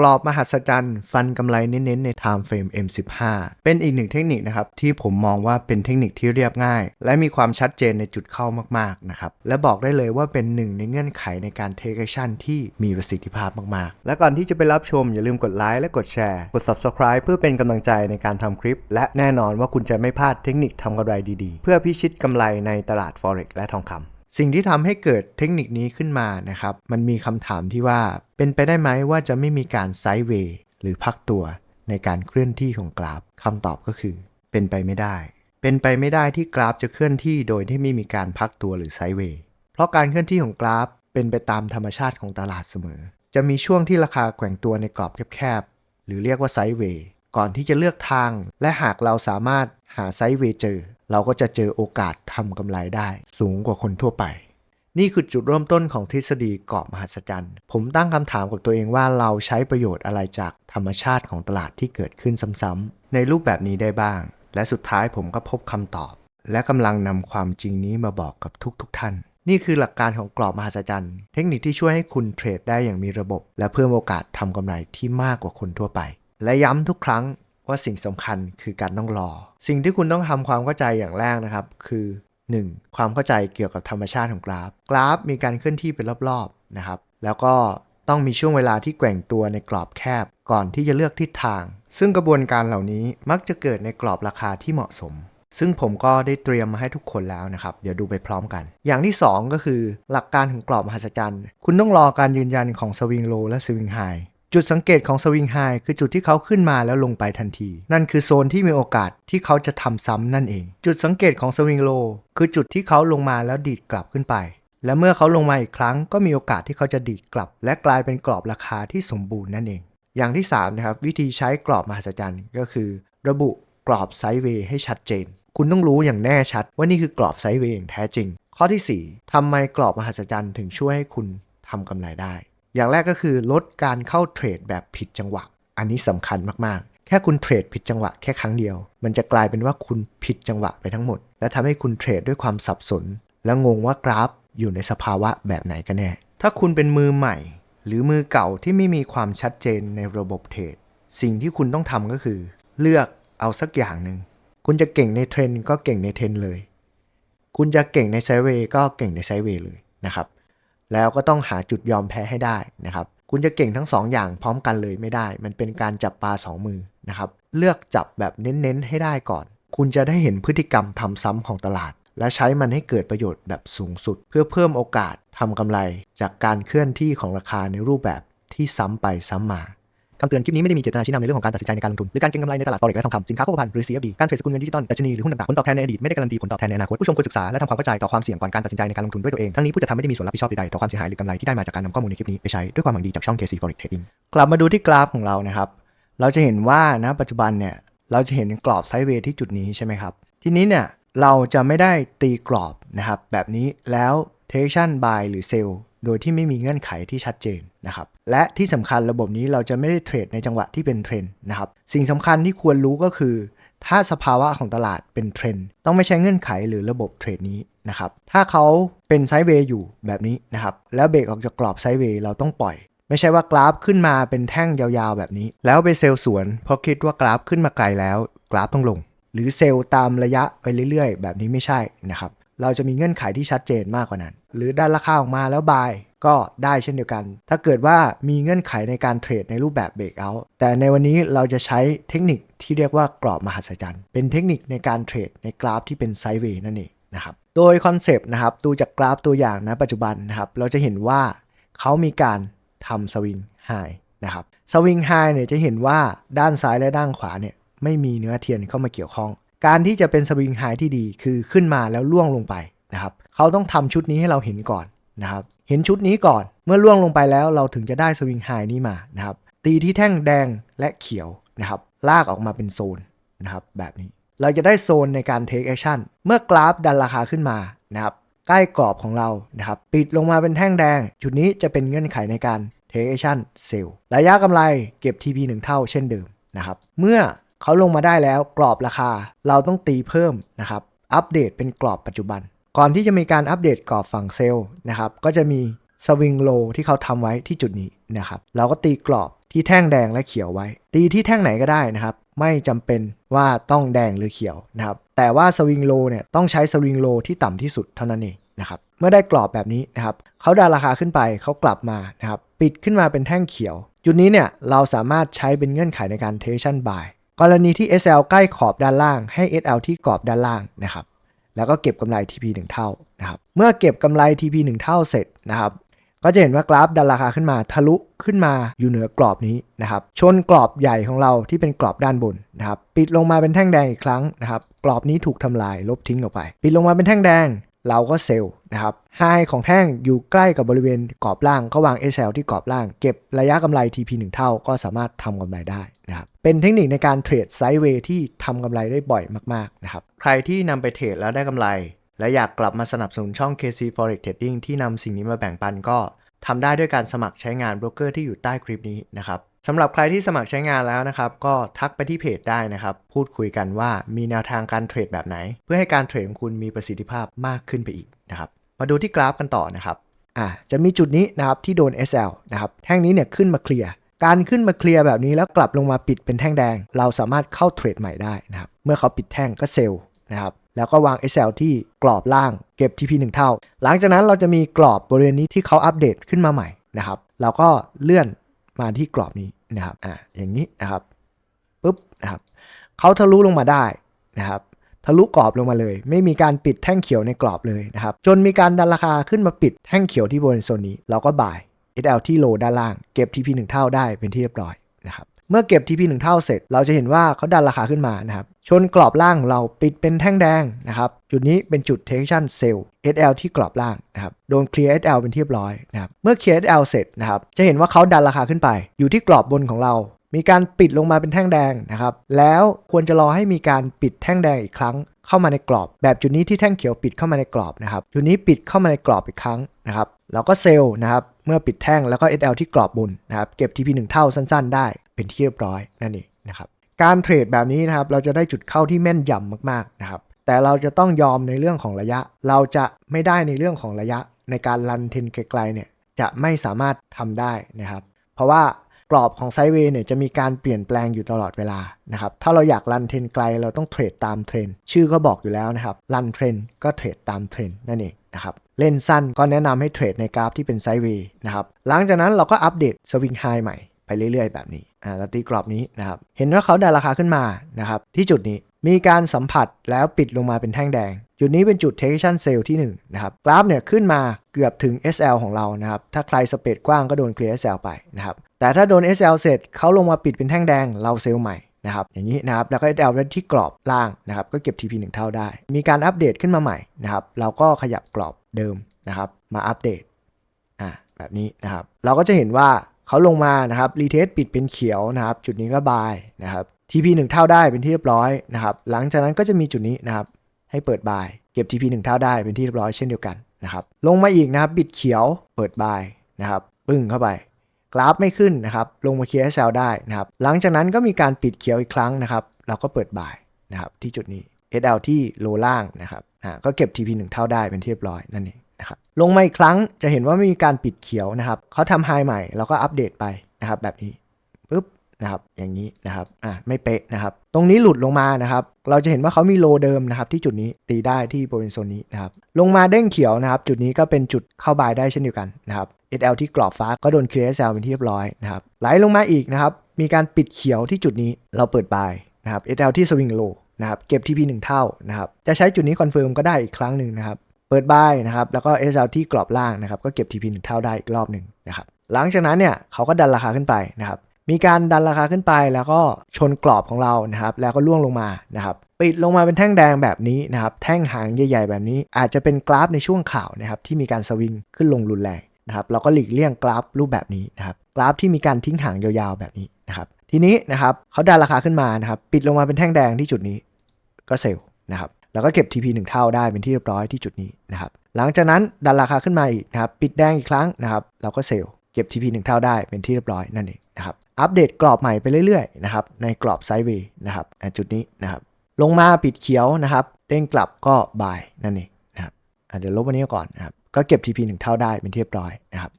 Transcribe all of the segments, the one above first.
กรอบมหัศจรรย์ ฟันกำไรเน้นๆ ใน Time Frame M15 เป็นอีกหนึ่งเทคนิคนะครับ ที่ผมมองว่าเป็นเทคนิคที่เรียบง่าย และมีความชัดเจนในจุดเข้ามากๆนะครับ และบอกได้เลยว่าเป็นหนึ่งในเงื่อนไขในการ take action ที่มีประสิทธิภาพมากๆ และก่อนที่จะไปรับชมอย่าลืมกดไลค์และกดแชร์ กด subscribe เพื่อเป็นกำลังใจในการทำคลิป และแน่นอนว่าคุณจะไม่พลาดเทคนิคทำกำไรดีๆ เพื่อพิชิตกำไรในตลาด forex และทองคำ สิ่งที่ทำให้เกิดเทคนิคนี้ขึ้นมานะครับ มันมีคำถามที่ว่าเป็นไปได้ไหมว่าจะไม่มีการไซด์เวย์หรือพักตัวในการเคลื่อนที่ของกราฟคำตอบก็คือ เป็นไปไม่ได้ เป็นไปไม่ได้ที่กราฟจะเคลื่อนที่โดยที่ไม่มีการพักตัวหรือไซด์เวย์เพราะการเคลื่อนที่ของกราฟเป็นไปตามธรรมชาติของตลาดเสมอ จะมีช่วงที่ราคาแกว่งตัวในกรอบแคบๆหรือเรียกว่าไซด์เวย์ก่อนที่จะเลือกทาง และหากเราสามารถหาไซด์เวย์เจอ เราก็จะเจอโอกาสทำกำไรได้ สูงกว่าคนทั่วไป นี่คือจุดเริ่มต้นของทฤษฎีเกรอบมหัศจรรย์ ผมตั้งคำถามกับตัวเองว่าเราใช้ประโยชน์อะไรจากธรรมชาติของตลาดที่เกิดขึ้นซ้ำๆในรูปแบบนี้ได้บ้าง และสุดท้ายผมก็พบคำตอบ และกำลังนำความจริงนี้มาบอกกับทุกๆทท่าน นี่คือหลักการของกรอบมหัศจรรย์ เทคนิคที่ช่วยให้คุณเทรดได้อย่างมีระบบ และเพิ่มโอกาสทำกำไรที่มากกว่าคนทั่วไป และย้ำทุกครั้ง ว่าสิ่งสำคัญคือการต้องรอ สิ่งที่คุณต้องทำความเข้าใจอย่างแรกนะครับ คือ 1. ความเข้าใจเกี่ยวกับธรรมชาติของกราฟ กราฟมีการเคลื่อนที่เป็นรอบๆนะครับ แล้วก็ต้องมีช่วงเวลาที่แกว่งตัวในกรอบแคบก่อนที่จะเลือกทิศทาง ซึ่งกระบวนการเหล่านี้มักจะเกิดในกรอบราคาที่เหมาะสม ซึ่งผมก็ได้เตรียมมาให้ทุกคนแล้วนะครับ เดี๋ยวดูไปพร้อมกัน อย่างที่ 2 ก็คือ หลักการของกรอบมหัศจรรย์ คุณต้องรอการยืนยันของสวิงโลและสวิงไฮ จุดสังเกตของสวิงไฮคือจุดที่เขาขึ้นมาแล้วลงไปทันที นั่นคือโซนที่มีโอกาสที่เขาจะทำซ้ำนั่นเอง จุดสังเกตของสวิงโลคือจุดที่เขาลงมาแล้วดีดกลับขึ้นไป และเมื่อเขาลงมาอีกครั้งก็มีโอกาสที่เขาจะดีดกลับ และกลายเป็นกรอบราคาที่สมบูรณ์นั่นเอง อย่างที่3นะครับวิธีใช้กรอบมหัศจรรย์ก็คือ ระบุกรอบไซด์เวย์ให้ชัดเจน คุณต้องรู้อย่างแน่ชัดว่านี่คือกรอบไซด์เวย์อย่างแท้จริง ข้อทีสี่4ทำไมกรอบมหัศจรรย์ถึงช่วยให้คุณทำกำไรได้ อย่างแรกก็คือลดการเข้าเทรดแบบผิดจังหวะ อันนี้สำคัญมากๆ แค่คุณเทรดผิดจังหวะแค่ครั้งเดียว มันจะกลายเป็นว่าคุณผิดจังหวะไปทั้งหมด และทำให้คุณเทรดด้วยความสับสน และงงว่ากราฟอยู่ในสภาวะแบบไหนกันแน่ ถ้าคุณเป็นมือใหม่ หรือมือเก่าที่ไม่มีความชัดเจนในระบบเทรด สิ่งที่คุณต้องทำก็คือ เลือกเอาสักอย่างหนึ่ง คุณจะเก่งในเทรนก็เก่งในเทรนเลย คุณจะเก่งในไซเวย์ก็เก่งในไซเวย์เลยนะครับ แล้วก็ต้องหาจุดยอมแพ้ให้ได้นะครับ คุณจะเก่งทั้ง2ออย่างพร้อมกันเลยไม่ได้ มันเป็นการจับปลาสองมือนะครับ เลือกจับแบบเน้นๆให้ได้ก่อน คุณจะได้เห็นพฤติกรรมทำซ้ำของตลาด และใช้มันให้เกิดประโยชน์แบบสูงสุด เพื่อเพิ่มโอกาสทำกำไร จากการเคลื่อนที่ของราคาในรูปแบบที่ซ้ำไปซ้ำมา คำเตือนคลิปนี้ไม่ได้มีเจตนาชี้นำในเรื่องของการตัดสินใจในการลงทุนหรือการเก็งกำไรในตลาด forex และทองคำสินค้าโภคภัณฑ์หรือ CFD การเทรดสกุลเงินดิจิตอลดัชนีหรือหุ้นต่างๆผลตอบแทนในอดีตไม่ได้การันตีผลตอบแทนในอนาคตผู้ชมควรศึกษาและทำความเข้าใจต่อความเสี่ยงก่อนการตัดสินใจในการลงทุนด้วยตัวเองทั้งนี้ผู้จะทำไม่ได้มีส่วนรับผิดชอบใดๆต่อความเสียหายหรือกำไรที่ได้มาจากการนำข้อมูลในคลิปนี้ไปใช้ด้วยความหวังดีจากช่อง KC Forex Trading กลับมาดูที่กราฟของเรานะครับเราจะเห็นว่านะปัจจุบันเนี่ยเราจะเห็นกรอบไซด์เวย์ที่จุดนี้ใช่ไหมครับทีนี้เนี่ยเราจะไม่ได้ตีกรอบนะครับแบบนี้แล้ว Taketion Buy หรือ Sell โดยที่ไม่มีเงื่อนไขที่ชัดเจนนะครับ และที่สำคัญระบบนี้เราจะไม่ได้เทรดในจังหวะที่เป็นเทรนด์นะครับ สิ่งสำคัญที่ควรรู้ก็คือ ถ้าสภาวะของตลาดเป็นเทรนด์ต้องไม่ใช้เงื่อนไขหรือระบบเทรดนี้นะครับ ถ้าเขาเป็นไซด์เวย์อยู่แบบนี้นะครับ แล้วเบรกออกจากกรอบไซด์เวย์เราต้องปล่อย ไม่ใช่ว่ากราฟขึ้นมาเป็นแท่งยาวๆแบบนี้ แล้วไปเซลล์สวนเพราะคิดว่ากราฟขึ้นมาไกลแล้ว กราฟต้องลง หรือเซลล์ตามระยะไปเรื่อยๆ แบบนี้ไม่ใช่นะครับ เราจะมีเงื่อนไขที่ชัดเจนมากกว่านั้น หรือดันราคาออกมาแล้วบายก็ได้เช่นเดียวกัน ถ้าเกิดว่ามีเงื่อนไขในการเทรดในรูปแบบเบรกเอาท์แต่ในวันนี้เราจะใช้เทคนิคที่เรียกว่ากรอบมหัศจรรย์ เป็นเทคนิคในการเทรดในกราฟที่เป็นไซด์เวย์นั่นเองนะครับ โดยคอนเซปต์นะครับดูจากกราฟตัวอย่างนะปัจจุบันนะครับ เราจะเห็นว่าเขามีการทำสวิงไฮนะครับ สวิงไฮเนี่ยจะเห็นว่าด้านซ้ายและด้านขวาเนี่ยไม่มีเนื้อเทียนเข้ามาเกี่ยวข้อง การที่จะเป็นสวิงไฮที่ดีคือขึ้นมาแล้วล่วงลงไปนะครับเขาต้องทำชุดนี้ให้เราเห็นก่อนนะครับเห็นชุดนี้ก่อนเมื่อล่วงลงไปแล้วเราถึงจะได้สวิงไฮนี้มานะครับตีที่แท่งแดงและเขียวนะครับลากออกมาเป็นโซนนะครับแบบนี้เราจะได้โซนในการ take action เมื่อกราฟดันราคาขึ้นมานะครับใกล้กรอบของเรานะครับปิดลงมาเป็นแท่งแดง จุดนี้จะเป็นเงื่อนไขในการ take action sell ระยะกำไรเก็บ TP 1 เท่าเช่นเดิมนะครับเมื่อ เขาลงมาได้แล้วกรอบราคาเราต้องตีเพิ่มนะครับ อัปเดตเป็นกรอบปัจจุบัน ก่อนที่จะมีการอัปเดตกรอบฝั่งเซลล์นะครับก็จะมีสวิงโลที่เขาทำไว้ที่จุดนี้นะครับเราก็ตีกรอบที่แท่งแดงและเขียวไว้ ตีที่แท่งไหนก็ได้นะครับ ไม่จำเป็นว่าต้องแดงหรือเขียวนะครับแต่ว่าสวิงโลเนี่ยต้องใช้สวิงโลที่ต่ำที่สุดเท่านั้นเองนะครับเมื่อได้กรอบแบบนี้นะครับเขาดันราคาขึ้นไปเขากลับมานะครับปิดขึ้นมาเป็นแท่งเขียว จุดนี้เนี่ยเราสามารถใช้เป็นเงื่อนไขในการ tension buy ก รณีที่ SL ใกล้ขอบด้านล่าง ให้ SL ที่กรอบด้านล่างนะครับ แล้วก็เก็บกำไร TP 1 เท่านะครับ เมื่อเก็บกำไร TP 1 เท่าเสร็จนะครับ ก็จะเห็นว่ากราฟดันราคาขึ้นมาทะลุขึ้นมาอยู่เหนือกรอบนี้นะครับ ชนกรอบใหญ่ของเราที่เป็นกรอบด้านบนนะครับ ปิดลงมาเป็นแท่งแดงอีกครั้งนะครับ กรอบนี้ถูกทำลายลบทิ้งออกไป ปิดลงมาเป็นแท่งแดงเราก็เซลล์นะครับไฮของแท่งอยู่ใกล้กับบริเวณกรอบล่างก็วาง SL ที่กรอบล่าง เก็บระยะกำไร TP 1 เท่าก็สามารถทำกำไรได้นะครับ เป็นเทคนิคในการเทรดไซด์เวย์ที่ทำกำไรได้บ่อยมากๆนะครับ ใครที่นำไปเทรดแล้วได้กำไร และอยากกลับมาสนับสนุนช่อง KC Forex Trading ที่นำสิ่งนี้มาแบ่งปันก็ทำได้ด้วยการสมัครใช้งานโบรกเกอร์ที่อยู่ใต้คลิปนี้นะครับสำหรับใครที่สมัครใช้งานแล้วนะครับ ก็ทักไปที่เพจได้นะครับ พูดคุยกันว่ามีแนวทางการเทรดแบบไหน เพื่อให้การเทรดของคุณมีประสิทธิภาพมากขึ้นไปอีกนะครับมาดูที่กราฟกันต่อนะครับอ่าจะมีจุดนี้นะครับที่โดน SL นะครับแท่งนี้เนี่ยขึ้นมาเคลียร์ การขึ้นมาเคลียร์แบบนี้แล้วกลับลงมาปิดเป็นแท่งแดง เราสามารถเข้าเทรดใหม่ได้นะครับเมื่อเขาปิดแท่งก็เซลล์นะครับแล้วก็วาง SL ที่กรอบล่างเก็บ TP 1 เท่า หลังจากนั้นเราจะมีกรอบบริเวณนี้ที่เขาอัปเดตขึ้นมาใหม่นะครับเราก็เลื่อนมาที่กรอบนี้นะครับอ่าอย่างนี้นะครับปุ๊บนะครับเขาทะลุลงมาได้นะครับทะลุกรอบลงมาเลย ไม่มีการปิดแท่งเขียวในกรอบเลยนะครับจนมีการดันราคาขึ้นมาปิดแท่งเขียวที่บริเวณโซนนี้เราก็บ่าย SL ที่โลด้านล่าง เก็บ TP 1 เท่าได้เป็นที่เรียบร้อยนะครับเมื่อเก็บ TP 1 เท่าเสร็จ เราจะเห็นว่าเขาดันราคาขึ้นมานะครับชนกรอบล่างเราปิดเป็นแท่งแดงนะครับจุดนี้เป็นจุด tension sell SL ที่กรอบล่างนะครับโดน clear SL เป็นที่เรียบร้อยนะครับเมื่อ clear SL เสร็จนะครับจะเห็นว่าเขาดันราคาขึ้นไป อยู่ที่กรอบบนของเรามีการปิดลงมาเป็นแท่งแดงนะครับ แล้วควรจะรอให้มีการปิดแท่งแดงอีกครั้ง เข้ามาในกรอบ แบบจุดนี้ที่แท่งเขียวปิดเข้ามาในกรอบนะครับ จุดนี้ปิดเข้ามาในกรอบอีกครั้งนะครับ เราก็เซลล์นะครับเมื่อปิดแท่งแล้วก็ SL ที่กรอบบนนะครับเก็บ TP 1 เท่าสั้น ๆ ได้เป็นที่เรียบร้อยนั่นเองนะครับการเทรดแบบนี้นะครับเราจะได้จุดเข้าที่แม่นยำมากๆนะครับแต่เราจะต้องยอมในเรื่องของระยะ เราจะไม่ได้ในเรื่องของระยะในการรันเทนไกลๆเนี่ยจะไม่สามารถทำได้นะครับ เพราะว่า กรอบของไซด์เวย์เนี่ยจะมีการเปลี่ยนแปลงอยู่ตลอดเวลานะครับ ถ้าเราอยากรันเทรนไกลเราต้องเทรดตามเทรนชื่อก็บอกอยู่แล้วนะครับ รันเทรนก็เทรดตามเทรนนั่นเองนะครับ เล่นสั้นก็แนะนำให้เทรดในกราฟที่เป็นไซด์เวย์นะครับ หลังจากนั้นเราก็อัปเดตสวิงไฮใหม่ไปเรื่อยๆ แบบนี้ อ่าเราตีกรอบนี้นะครับ เห็นว่าเขาดันราคาขึ้นมานะครับที่จุดนี้มีการสัมผัสแล้วปิดลงมาเป็นแท่งแดง จุดนี้เป็นจุด tension sell ที่1นะครับกราฟเนี่ยขึ้นมาเกือบถึง SL ของเรานะครับ ถ้าใครสเปดกว้างก็โดน clear SL ไปนะครับ แต่ถ้าโดน SL เสร็จเขาลงมาปิดเป็นแท่งแดงเราเซลล์ใหม่นะครับอย่างนี้นะครับแล้วก็ SL ไว้ที่กรอบล่างนะครับก็เก็บ TP 1 เท่าได้ มีการอัปเดตขึ้นมาใหม่นะครับเราก็ขยับกรอบเดิมนะครับมาอัปเดตอ่าแบบนี้นะครับเราก็จะเห็นว่าเขาลงมานะครับรีเทสปิดเป็นเขียวนะครับจุดนี้ก็บายนะครับ TP 1 เท่าได้เป็นที่เรียบร้อยนะครับหลังจากนั้นก็จะมีจุดนี้นะครับให้เปิดบายเก็บ TP 1 เท่าได้เป็นที่เรียบร้อยเช่นเดียวกันนะครับลงมาอีกนะครับบิดเขียวเปิดบายนะครับปึ้งเข้าไป กราฟไม่ขึ้นนะครับ ลงมาเคลียร์ SL ได้นะครับ หลังจากนั้นก็มีการปิดเขียวอีกครั้งนะครับ เราก็เปิดบ่ายนะครับที่จุดนี้ SL ที่โลล่างนะครับอ่าก็เก็บ TP 1เท่าได้เป็นที่เรียบร้อยนั่นเองนะครับลงมาอีกครั้งจะเห็นว่าไม่มีการปิดเขียวนะครับเขาทำไฮใหม่เราก็อัปเดตไปนะครับแบบนี้ปุ๊บ นะครับอย่างนี้นะครับอะไม่เป๊ะนะครับ ตรงนี้หลุดลงมานะครับ เราจะเห็นว่าเขามีโลเดิมนะครับ ที่จุดนี้ตีได้ที่บริเวณโซนนี้นะครับ ลงมาเด้งเขียวนะครับ จุดนี้ก็เป็นจุดเข้าบายได้เช่นเดียวกันนะครับ SL ที่กรอบฟ้าก็โดน QSL เป็นที่เรียบร้อยนะครับไหลลงมาอีกนะครับ มีการปิดเขียวที่จุดนี้เราเปิดบายนะครับ SL ที่สวิงโลนะครับเก็บ TP 1เท่านะครับจะใช้จุดนี้คอนเฟิร์มก็ได้อีกครั้งหนึ่งนะครับเปิดบายนะครับแล้วก็ SL ที่กรอบล่างนะครับก็เก็บ TP 1เท่าได้อีกรอบหนึ่งนะครับหลังจากนั้นเนี่ยเขาก็ดันราคาขึ้นไปนะครับ มีการดันราคาขึ้นไปแล้วก็ชนกรอบของเรานะครับ แล้วก็ล่วงลงมานะครับปิดลงมาเป็นแท่งแดงแบบนี้นะครับ แท่งหางใหญ่ ๆ แบบนี้ อาจจะเป็นกราฟในช่วงข่าวนะครับที่มีการสวิงขึ้นลงรุนแรงนะครับ เราก็หลีกเลี่ยงกราฟรูปแบบนี้นะครับ กราฟที่มีการทิ้งหางยาวๆแบบนี้นะครับ ทีนี้นะครับเขาดันราคาขึ้นมานะครับ ปิดลงมาเป็นแท่งแดงที่จุดนี้ ก็เซลล์นะครับ แล้วก็เก็บ TP 1 เท่าได้เป็นที่เรียบร้อยที่จุดนี้นะครับ หลังจากนั้นดันราคาขึ้นมาอีกนะครับ ปิดแดงอีกครั้งนะครับ เราก็เซลล์เก็บ TP 1 เท่าได้เป็นที่เรียบร้อยนั่นเองนะครับ อัปเดตกรอบใหม่ไปเรื่อยๆนะครับในกรอบไซด์เวย์นะครับอจุดนี้นะครับลงมาปิดเขียวนะครับเด้งกลับก็บายนั่นเองนะครับเดี๋ยวลบวันนี้ก่อนนะครับก็เก็บ TP 1 เท่าได้เป็นเรียบร้อยนะครับ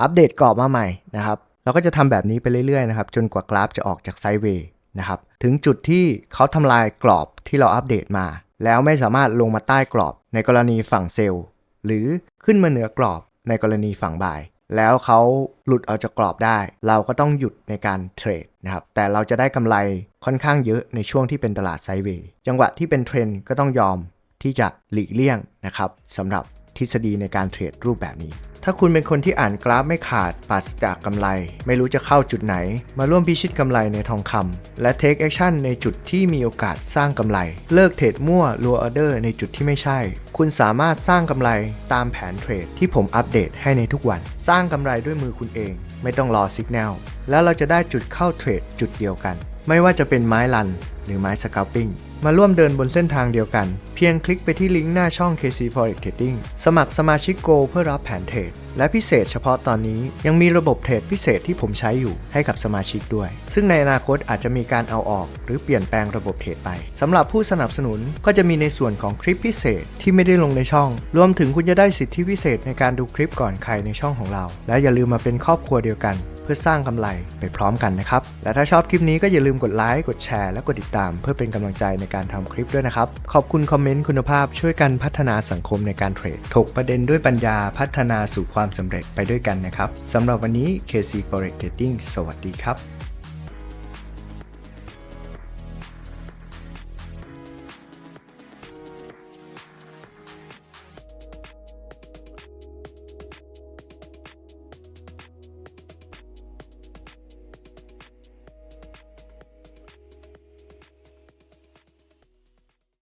อัปเดตกรอบมาใหม่นะครับเราก็จะทำแบบนี้ไปเรื่อยๆนะครับจนกว่ากราฟจะออกจากไซด์เวย์นะครับถึงจุดที่เขาทำลายกรอบที่เราอัปเดตมา แล้วไม่สามารถลงมาใต้กรอบในกรณีฝั่งเซลล์หรือขึ้นมาเหนือกรอบในกรณีฝั่งบาย แล้วเขาหลุดออกจากกรอบได้ เราก็ต้องหยุดในการเทรดนะครับ แต่เราจะได้กำไรค่อนข้างเยอะในช่วงที่เป็นตลาดไซเวย์จังหวะที่เป็นเทรนด์ก็ต้องยอมที่จะหลีกเลี่ยงนะครับสำหรับทฤษฎีในการเทรดรูปแบบนี้ ถ้าคุณเป็นคนที่อ่านกราฟไม่ขาดปราศจากกำไร ไม่รู้จะเข้าจุดไหน มาร่วมพิชิตกำไรในทองคำและ Take Action ในจุดที่มีโอกาสสร้างกำไร เลิกเทรดมั่วรัวออเดอร์ในจุดที่ไม่ใช่ คุณสามารถสร้างกำไรตามแผนเทรดที่ผมอัปเดตให้ในทุกวัน สร้างกำไรด้วยมือคุณเอง ไม่ต้องรอสัญญาณแล้วเราจะได้จุดเข้าเทรดจุดเดียวกัน ไม่ว่าจะเป็นไม้ลัน หรือไม้สก a ลปิ้ง มาร่วมเดินบนเส้นทางเดียวกัน เพียงคลิกไปที่ลิงก์หน้าช่อง KC Forex Trading สมัครสมาชิก Go เพื่อรับแผนเทรด และพิเศษเฉพาะตอนนี้ยังมีระบบเทรดพิเศษที่ผมใช้อยู่ให้กับสมาชิกด้วย ซึ่งในอนาคตอาจจะมีการเอาออก หรือเปลี่ยนแปลงระบบเทรดไปสำหรับผู้สนับสนุนก็จะมีในส่วนของคลิปพิเศษที่ไม่ได้ลงในช่อง รวมถึงคุณจะได้สิทธิพิเศษในการดูคลิปก่อนใครในช่องของเรา และอย่าลืมมาเป็นครอบครัวเดียวกัน พื่อสร้างกำไรไปพร้อมกันนะครับ และถ้าชอบคลิปนี้ก็อย่าลืมกดไลค์กดแชร์และกดติดตาม เพื่อเป็นกำลังใจในการทำคลิปด้วยนะครับ ขอบคุณคอมเมนต์คุณภาพช่วยกันพัฒนาสังคมในการเทรดถกประเด็นด้วยปัญญาพัฒนาสู่ความสำเร็จไปด้วยกันนะครับสำหรับวันนี้ KC Forex Trading สวัสดีครับ